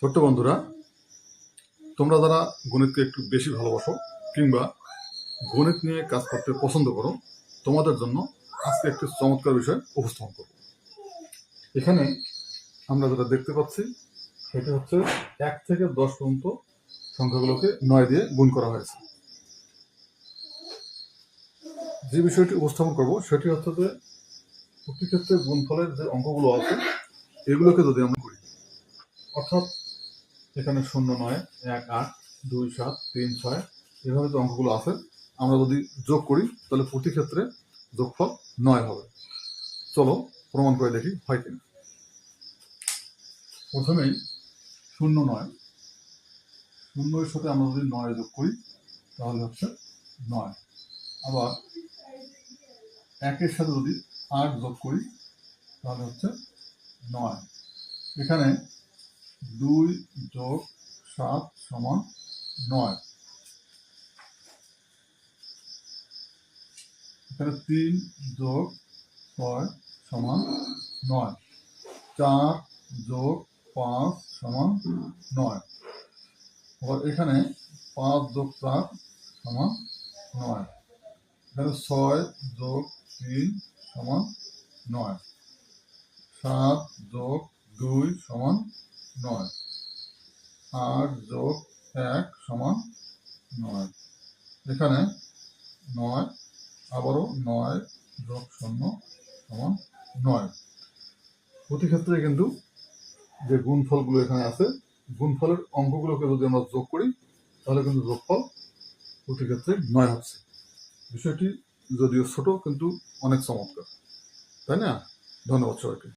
ছোট্ট বন্ধুরা, তোমরা যারা গণিতকে একটু বেশি ভালোবাসো কিংবা গণিত নিয়ে কাজ করতে পছন্দ করো, তোমাদের জন্য আজকে একটি চমৎকার বিষয় উপস্থাপন করব। এখানে আমরা যেটা দেখতে পাচ্ছি, সেটি হচ্ছে এক থেকে দশ পর্যন্ত সংখ্যাগুলোকে নয় দিয়ে গুণ করা হয়েছে। যে বিষয়টি উপস্থাপন করব, সেটি হচ্ছে যে প্রতি ক্ষেত্রে গুণফলের যে অঙ্কগুলো আছে, এগুলোকে যদি আমরা করি, অর্থাৎ এখানে শূন্য নয়, এক আট, দুই সাত, তিন ছয়, এভাবে যে অঙ্কগুলো আছে। আমরা যদি যোগ করি, তাহলে প্রতি ক্ষেত্রে যোগফল নয় হবে। চলো প্রমাণ করে দেখি হয় কিনা। প্রথমেই শূন্য নয়। শূন্যের সাথে আমরা যদি নয় যোগ করি, তাহলে হচ্ছে নয়। আবার একের সাথে যদি আট যোগ করি, তাহলে হচ্ছে নয়। এখানে দুই যোগ সাত সমান নয়। এখানে তিন যোগ ছয় সমান নয়। চার যোগ পাঁচ সমান নয়। আবার এখানে পাঁচ যোগ চার সমান নয়। এখানে ছয় যোগ তিন সমান নয়। সাত যোগ দুই সমান নয় আট যোগ এক সমান নয়। এখানে নয়, আবারও নয় যোগ শূন্য সমান নয়। প্রতি ক্ষেত্রে কিন্তু যে গুণফলগুলো এখানে আছে, গুণফলের অঙ্কগুলোকে যদি আমরা যোগ করি, তাহলে কিন্তু যোগফল প্রতি ক্ষেত্রে নয় হচ্ছে। বিষয়টি যদিও ছোট, কিন্তু অনেক চমৎকার। তাই না? ধন্যবাদ সবাইকে।